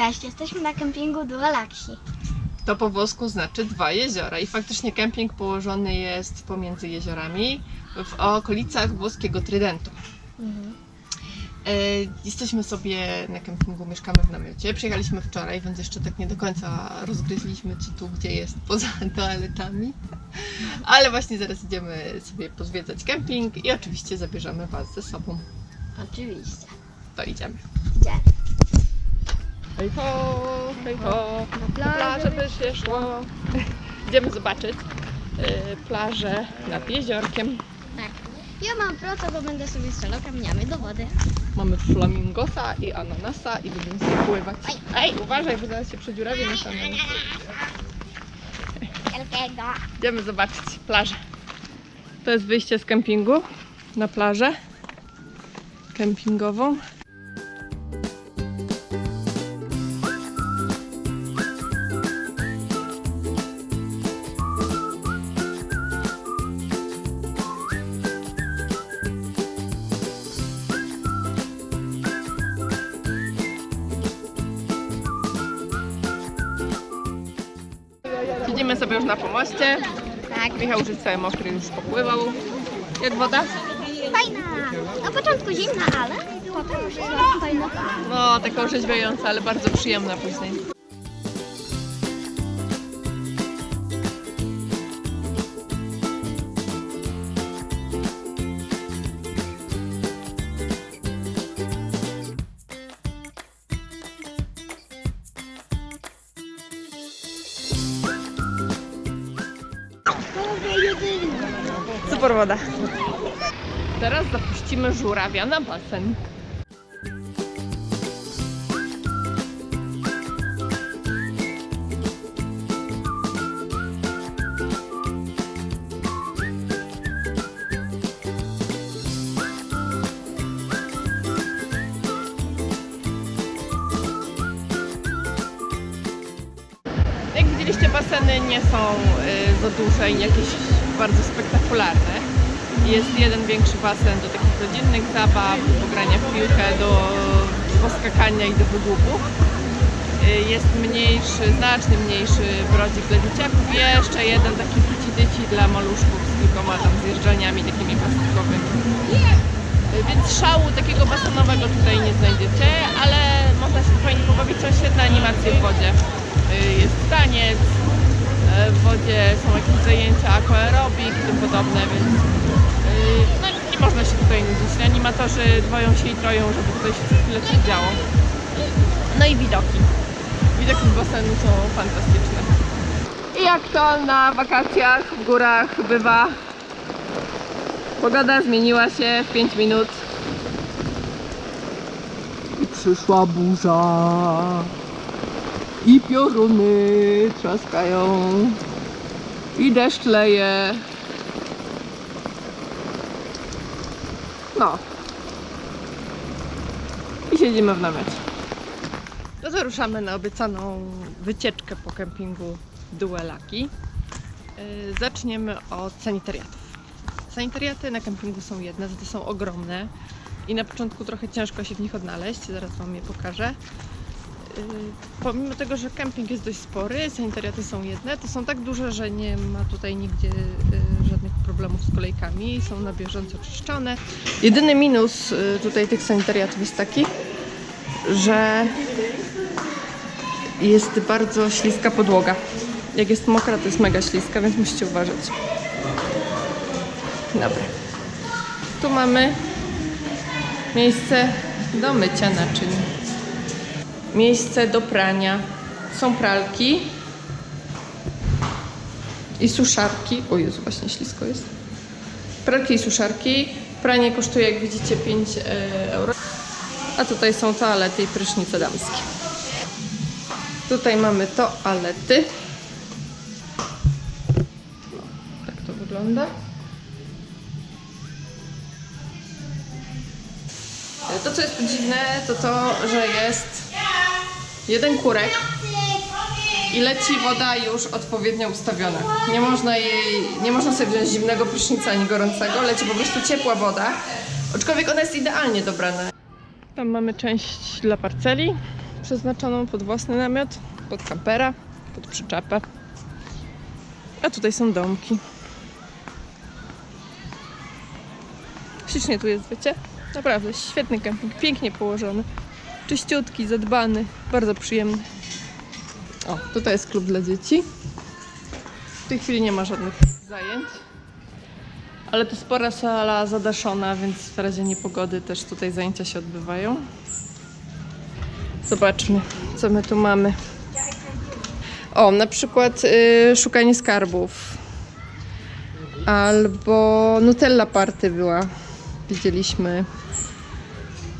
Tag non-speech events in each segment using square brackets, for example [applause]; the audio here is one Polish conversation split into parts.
Cześć, jesteśmy na kempingu Dualaxi. To po włosku znaczy dwa jeziora i faktycznie kemping położony jest pomiędzy jeziorami w okolicach włoskiego Trydentu. E, jesteśmy sobie na kempingu, mieszkamy w namiocie. Przyjechaliśmy wczoraj, więc jeszcze tak nie do końca rozgryzliśmy, czy tu gdzie jest [laughs] poza toaletami. Ale właśnie zaraz idziemy sobie pozwiedzać kemping i oczywiście zabierzemy Was ze sobą. Oczywiście. To idziemy. Idziemy. Hej ho, hej ho, Na plażę by się szło. Idziemy zobaczyć e, plażę nad jeziorkiem. Tak. Ja mam pracę, bo będę sobie strzelał kamieniami do wody. Mamy flamingosa i ananasa i będziemy sobie pływać. Ej, uważaj, bo zaraz się przedziurawi nasz ananas. Wielkiego. Idziemy zobaczyć plażę. To jest wyjście z kempingu na plażę kempingową. Siedzimy sobie już na pomoście. Tak. Michał już cały mokry, już popływał. Jak woda? Fajna. Na początku zimna, ale potem już jest fajna. No, taka orzeźwiająca, ale bardzo przyjemna później. Woda. Teraz zapuścimy żurawia na basen. Jak widzieliście, baseny nie są y, za duże i jakieś bardzo spektakularne. Jest jeden większy basen do takich rodzinnych zabaw, do grania w piłkę, do poskakania i do wygłupów. Y, Jest mniejszy, znacznie mniejszy brodzik dla dzieciaków jeszcze jeden taki dyci dla maluszków z kilkoma tam zjeżdżalniami takimi plastikowymi. Y, Więc szału takiego basenowego tutaj nie znajdziecie, ale można się fajnie pobawić, są świetne animacje w wodzie. Y, Jest taniec, w wodzie są jakieś zajęcia aquaerobik i tym podobne, więc no, nie można się tutaj nudzić. Animatorzy dwoją się i troją, żeby tutaj się chwilę coś działo. No i widoki. Widoki z basenu są fantastyczne. I jak to na wakacjach w górach bywa, Pogoda zmieniła się w 5 minut. I przyszła burza. I pioruny trzaskają. I deszcz leje. No. I siedzimy w namiocie. To ruszamy na obiecaną wycieczkę po kempingu Duelaki. Yy, Zaczniemy od sanitariatów. Sanitariaty na kempingu są jedne, to są ogromne i na początku trochę ciężko się w nich odnaleźć, zaraz Wam je pokażę. Yy, Pomimo tego, że kemping jest dość spory, sanitariaty są jedne, to są tak duże, że nie ma tutaj nigdzie żadnych problemów z kolejkami, są na bieżąco czyszczone. Jedyny minus yy, tutaj tych sanitariatów jest taki, że jest bardzo śliska podłoga. Jak jest mokra, to jest mega śliska, więc musicie uważać. Dobra. Tu mamy miejsce do mycia naczyń. Miejsce do prania. Są pralki i suszarki. O Jezu, właśnie ślisko jest. Pralki i suszarki. Pranie kosztuje, jak widzicie, 5 e, euro. A tutaj są toalety i prysznice damskie. Tutaj mamy toalety. No, tak to wygląda. To, co jest dziwne, to to, że jest jeden kurek i leci woda już odpowiednio ustawiona. Nie można jej, nie można sobie wziąć zimnego prysznica ani gorącego, leci po prostu ciepła woda. Aczkolwiek ona jest idealnie dobrana. Tam mamy część dla parceli. przeznaczoną pod własny namiot, pod kampera, pod przyczepę. A tutaj są domki. Ślicznie tu jest, wiecie? Naprawdę, świetny kemping, pięknie położony. Czyściutki, zadbany, bardzo przyjemny. O, tutaj jest klub dla dzieci. W tej chwili nie ma żadnych zajęć. Ale to spora sala zadaszona, więc w razie niepogody też tutaj zajęcia się odbywają. Zobaczmy, co my tu mamy. O, na przykład y, szukanie skarbów. Albo Nutella Party była. Widzieliśmy.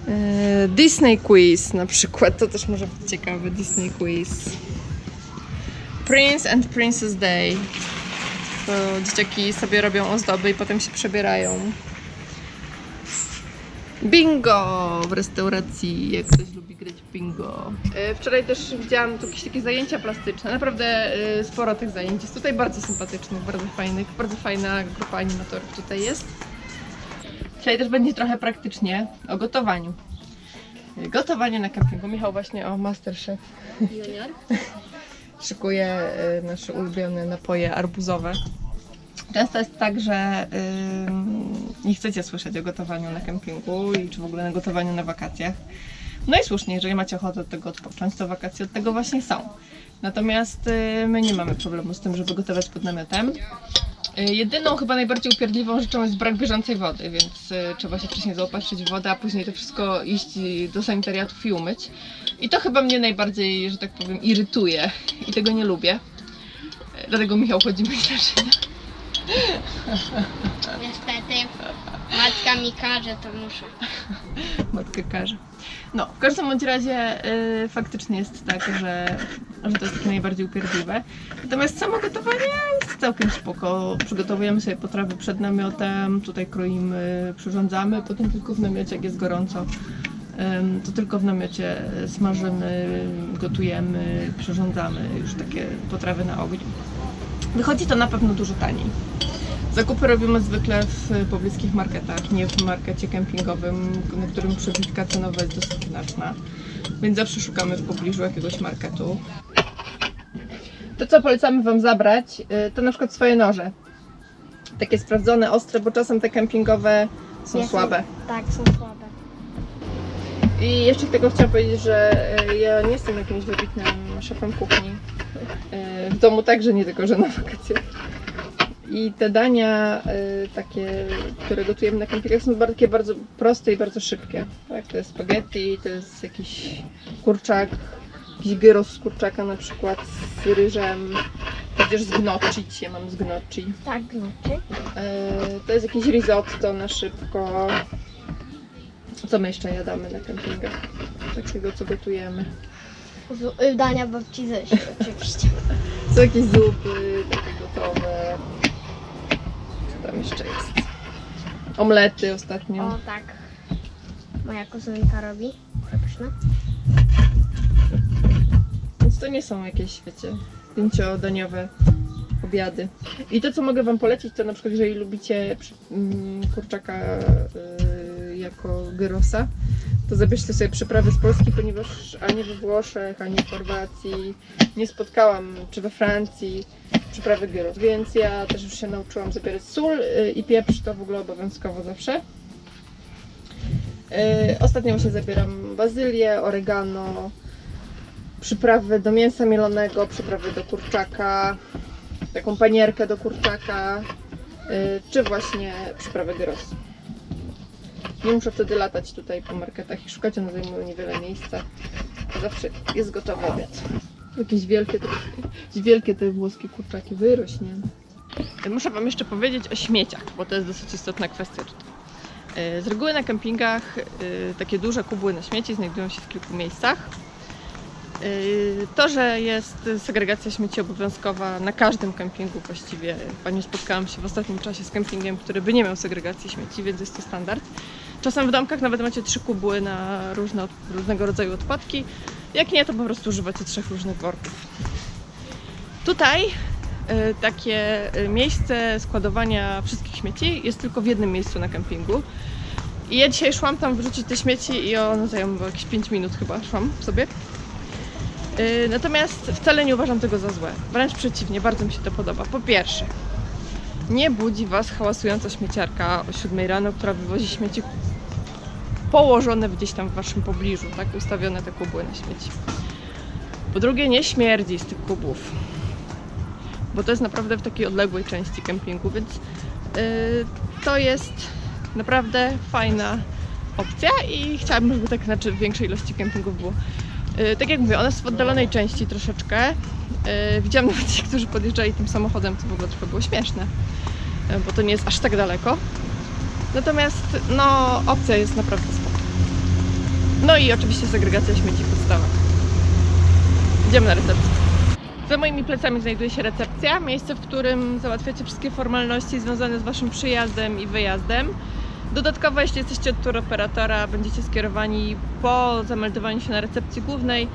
Y, Disney Quiz na przykład. To też może być ciekawe. Disney Quiz. Prince and Princess Day. To dzieciaki sobie robią ozdoby i potem się przebierają. Bingo w restauracji, jak ktoś lubi grać bingo. E, Wczoraj też widziałam tu jakieś takie zajęcia plastyczne. Naprawdę e, sporo tych zajęć jest tutaj, bardzo sympatycznych, bardzo fajnych. Bardzo fajna grupa animatorów tutaj jest. Dzisiaj też będzie trochę praktycznie o gotowaniu. E, Gotowanie na kempingu. Michał właśnie o Masterchef Junior. [laughs] szykuje e, nasze ulubione napoje arbuzowe. Często jest tak, że ym, nie chcecie słyszeć o gotowaniu na kempingu i czy w ogóle na gotowaniu na wakacjach. No i słusznie, jeżeli macie ochotę od tego odpocząć, to wakacje od tego właśnie są. Natomiast y, my nie mamy problemu z tym, żeby gotować pod namiotem. Y, Jedyną, chyba najbardziej upierdliwą rzeczą jest brak bieżącej wody, więc y, trzeba się wcześniej zaopatrzyć w wodę, a później to wszystko iść do sanitariatów i umyć. I to chyba mnie najbardziej, że tak powiem, irytuje i tego nie lubię. Y, Dlatego Michał chodzi myć naczynia. [laughs] Niestety. Matka mi każe, to muszę. [laughs] Matka każe. No, w każdym bądź razie y, faktycznie jest tak, że, że to jest takie najbardziej upierdliwe. Natomiast samo gotowanie całkiem spoko. Przygotowujemy sobie potrawy przed namiotem, tutaj kroimy, przyrządzamy, potem tylko w namiocie, jak jest gorąco, to tylko w namiocie smażymy, gotujemy, przyrządzamy już takie potrawy na ogień. Wychodzi to na pewno dużo taniej. Zakupy robimy zwykle w pobliskich marketach, nie w markecie kempingowym, na którym przebitka cenowa jest dosyć znaczna. Więc zawsze szukamy w pobliżu jakiegoś marketu. To, co polecamy Wam zabrać, y, to na przykład swoje noże. Takie sprawdzone, ostre, bo czasem te kempingowe są Nie są- słabe. Tak, są słabe. I jeszcze tego chciałam powiedzieć, że y, ja nie jestem jakimś wybitnym szefem kuchni. Y, W domu także, nie tylko, że na wakacjach. I te dania y, takie, które gotujemy na kempingach są takie bardzo proste i bardzo szybkie. Tak? To jest spaghetti, to jest jakiś kurczak, jakiś gyros z kurczaka na przykład z ryżem, chociaż z gnocchi, ja mam z gnocchi. Tak, znaczy. E, To jest jakieś risotto na szybko. Co my jeszcze jadamy na kempingach? Takiego, co gotujemy. Z, y, dania babci Zysi, [laughs] oczywiście. Są jakieś zupy takie gotowe. Co tam jeszcze jest? Omlety ostatnio. O tak. Moja kuzynka robi. Pyszne. To nie są jakieś, wiecie, pięciodaniowe obiady. I to, co mogę Wam polecić, to na przykład, jeżeli lubicie mm, kurczaka y, jako gyrosa, to zabierzcie sobie przyprawy z Polski, ponieważ ani we Włoszech, ani w Chorwacji nie spotkałam, czy we Francji, przyprawy gyros. Więc ja też już się nauczyłam zabierać sól y, i pieprz, to w ogóle obowiązkowo zawsze. Y, Ostatnio się zabieram bazylię, oregano, przyprawy do mięsa mielonego, przyprawy do kurczaka, taką panierkę do kurczaka, y, czy właśnie przyprawy gyros. Nie muszę wtedy latać tutaj po marketach i szukać, one zajmują niewiele miejsca. Zawsze jest gotowy obiad. Jakieś wielkie, jakieś wielkie te włoskie kurczaki, wyrośnie. Muszę Wam jeszcze powiedzieć o śmieciach, bo to jest dosyć istotna kwestia tutaj. Y, Z reguły na kempingach y, takie duże kubły na śmieci znajdują się w kilku miejscach. Yy, To, że jest segregacja śmieci obowiązkowa na każdym kempingu właściwie, nie spotkałam się w ostatnim czasie z kempingiem, który by nie miał segregacji śmieci, więc jest to standard. Czasem w domkach nawet macie trzy kubły na różne, różnego rodzaju odpadki. Jak nie, to po prostu używacie trzech różnych worków. Tutaj yy, takie miejsce składowania wszystkich śmieci jest tylko w jednym miejscu na kempingu. I ja dzisiaj szłam tam wrzucić te śmieci i one zajęły jakieś 5 minut chyba, szłam sobie. Yy, Natomiast wcale nie uważam tego za złe. Wręcz przeciwnie, bardzo mi się to podoba. Po pierwsze, nie budzi Was hałasująca śmieciarka o 7 rano, która wywozi śmieci położone gdzieś tam w Waszym pobliżu, tak? Ustawione te kubły na śmieci. Po drugie, nie śmierdzi z tych kubów, bo to jest naprawdę w takiej odległej części kempingu, więc yy, to jest naprawdę fajna opcja i chciałabym, żeby tak znaczy w większej ilości kempingów było. Yy, tak jak mówię, one są w oddalonej części troszeczkę. Yy, widziałam nawet [laughs] tych, którzy podjeżdżali tym samochodem, to w ogóle trochę było śmieszne, yy, bo to nie jest aż tak daleko. Natomiast no, opcja jest naprawdę spoko. No i oczywiście segregacja śmieci podstawa. Idziemy na recepcję. Za moimi plecami znajduje się recepcja, miejsce, w którym załatwiacie wszystkie formalności związane z waszym przyjazdem i wyjazdem. Dodatkowo, jeśli jesteście od turoperatora, będziecie skierowani po zameldowaniu się na recepcji głównej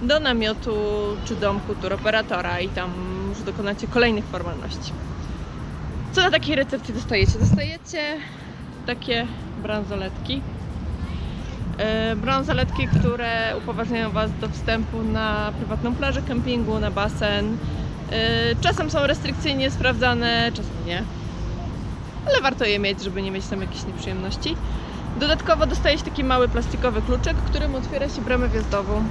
do namiotu czy domku turoperatora i tam już dokonacie kolejnych formalności. Co na takiej recepcji dostajecie? Dostajecie takie bransoletki. E, Bransoletki, które upoważniają Was do wstępu na prywatną plażę kempingu, na basen. E, Czasem są restrykcyjnie sprawdzane, czasem nie. Ale warto je mieć, żeby nie mieć tam jakichś nieprzyjemności. Dodatkowo dostajecie taki mały plastikowy kluczyk, którym otwiera się bramę wjazdową.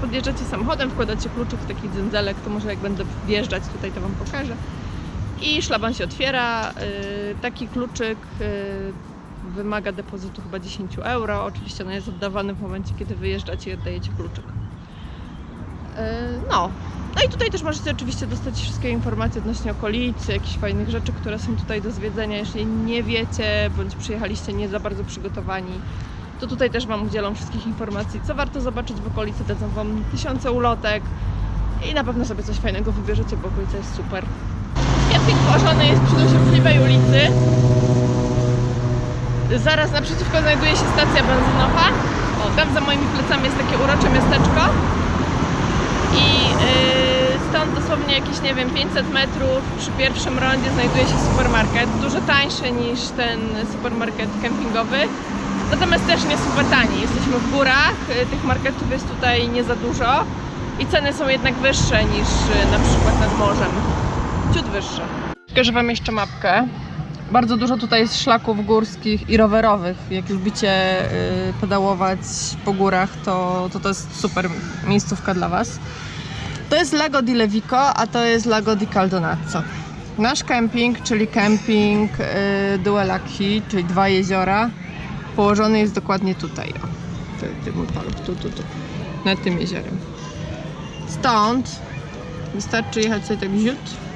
Podjeżdżacie samochodem, wkładacie kluczyk w taki dzędzelek, to może jak będę wjeżdżać tutaj to Wam pokażę. I szlaban się otwiera. Yy, Taki kluczyk yy, wymaga depozytu chyba 10 euro. Oczywiście on jest oddawany w momencie, kiedy wyjeżdżacie i oddajecie kluczyk. Yy, No. No i tutaj też możecie oczywiście dostać wszystkie informacje odnośnie okolicy, jakichś fajnych rzeczy, które są tutaj do zwiedzenia. Jeśli nie wiecie, bądź przyjechaliście nie za bardzo przygotowani, to tutaj też Wam udzielą wszystkich informacji, co warto zobaczyć w okolicy. Dadzą Wam tysiące ulotek i na pewno sobie coś fajnego wybierzecie, bo okolica jest super. Kemping położony jest przy dosięgniwej ulicy. Zaraz naprzeciwko znajduje się stacja benzynowa. O, tam za moimi plecami jest takie urocze miasteczko. I yy, stąd dosłownie jakieś, nie wiem, 500 metrów przy pierwszym rondzie znajduje się supermarket. Dużo tańszy niż ten supermarket kempingowy. Natomiast też nie super tani. Jesteśmy w górach, yy, tych marketów jest tutaj nie za dużo i ceny są jednak wyższe niż yy, na przykład nad morzem. Ciut wyższe. Pokażę Wam jeszcze mapkę. Bardzo dużo tutaj jest szlaków górskich i rowerowych. Jak lubicie yy, pedałować po górach, to, to to jest super miejscówka dla Was. To jest Lago di Levico, a to jest Lago di Caldonazzo. Nasz kemping, czyli kemping yy, Due Lacchi, czyli dwa jeziora, położony jest dokładnie tutaj. O, ty, ty, mój tu, tu, tu, tym jeziorem. Stąd wystarczy jechać sobie tak ziut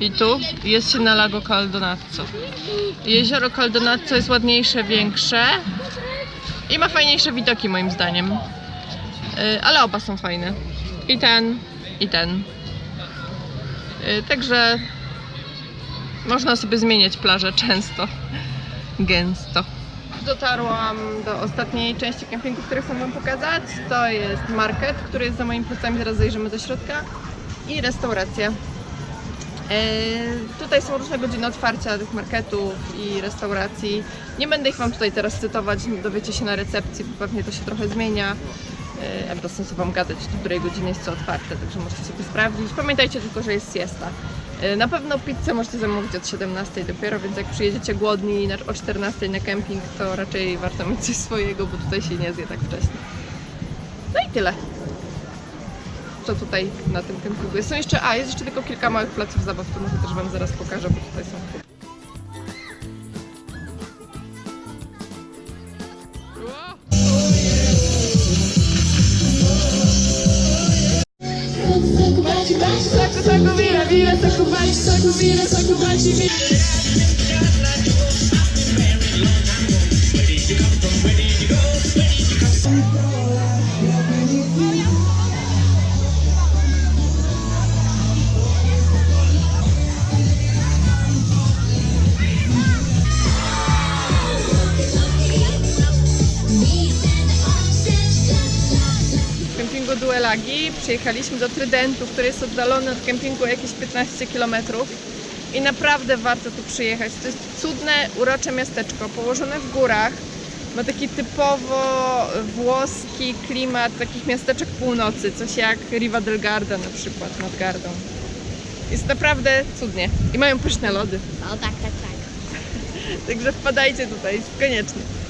i tu jest się na Lago Caldonazzo. Jezioro Caldonazzo jest ładniejsze, większe i ma fajniejsze widoki moim zdaniem. Yy, ale oba są fajne. I ten, i ten. Yy, także można sobie zmieniać plażę często, gęsto. Dotarłam do ostatniej części kempingu, który chcę Wam pokazać. To jest market, który jest za moimi plecami, zaraz zajrzymy do środka. I restauracja. E, Tutaj są różne godziny otwarcia tych marketów i restauracji. Nie będę ich Wam tutaj teraz cytować, dowiecie się na recepcji, bo pewnie to się trochę zmienia. A bez sensu Wam gadać, do której godziny jest co otwarte, także możecie sobie sprawdzić. Pamiętajcie tylko, że jest siesta. E, Na pewno pizzę możecie zamówić od 17 dopiero, więc jak przyjedziecie głodni o 14 na kemping, to raczej warto mieć coś swojego, bo tutaj się nie zje tak wcześnie. No i tyle co tutaj na tym kempingu jest. Są jeszcze, a jest jeszcze tylko kilka małych placów zabaw, to może też Wam zaraz pokażę, bo tutaj są. Saco, saco, vira, vira, saco, bate, saco, vira, saco, bate, vira. z Duelagi. Przyjechaliśmy do Trydentu, który jest oddalony od kempingu jakieś 15 km. I naprawdę warto tu przyjechać. To jest cudne, urocze miasteczko położone w górach. Ma taki typowo włoski klimat takich miasteczek północy, coś jak Riva del Garda na przykład nad Gardą. Jest naprawdę cudnie. I mają pyszne lody. O tak, tak, tak. Także wpadajcie tutaj, koniecznie.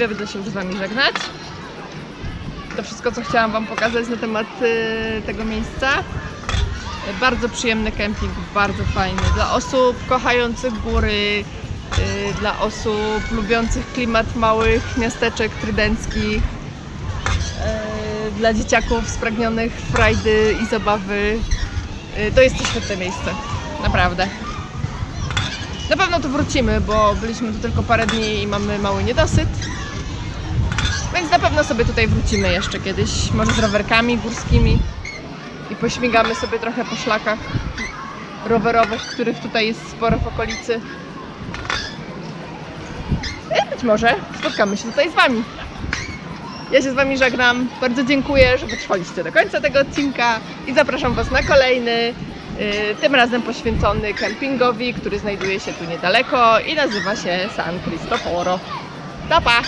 Właściwie będę się już z Wami żegnać. To wszystko, co chciałam Wam pokazać na temat y, tego miejsca. Bardzo przyjemny kemping, bardzo fajny. Dla osób kochających góry, y, dla osób lubiących klimat małych miasteczek trydenckich, y, dla dzieciaków spragnionych frajdy i zabawy. To jest to świetne miejsce, naprawdę. Na pewno tu wrócimy, bo byliśmy tu tylko parę dni i mamy mały niedosyt. Więc na pewno sobie tutaj wrócimy jeszcze kiedyś, może z rowerkami górskimi i pośmigamy sobie trochę po szlakach rowerowych, których tutaj jest sporo w okolicy. I być może spotkamy się tutaj z Wami. Ja się z Wami żegnam. Bardzo dziękuję, że wytrwaliście do końca tego odcinka i zapraszam Was na kolejny, yy, tym razem poświęcony kempingowi, który znajduje się tu niedaleko i nazywa się San Cristoforo. Pa, pa!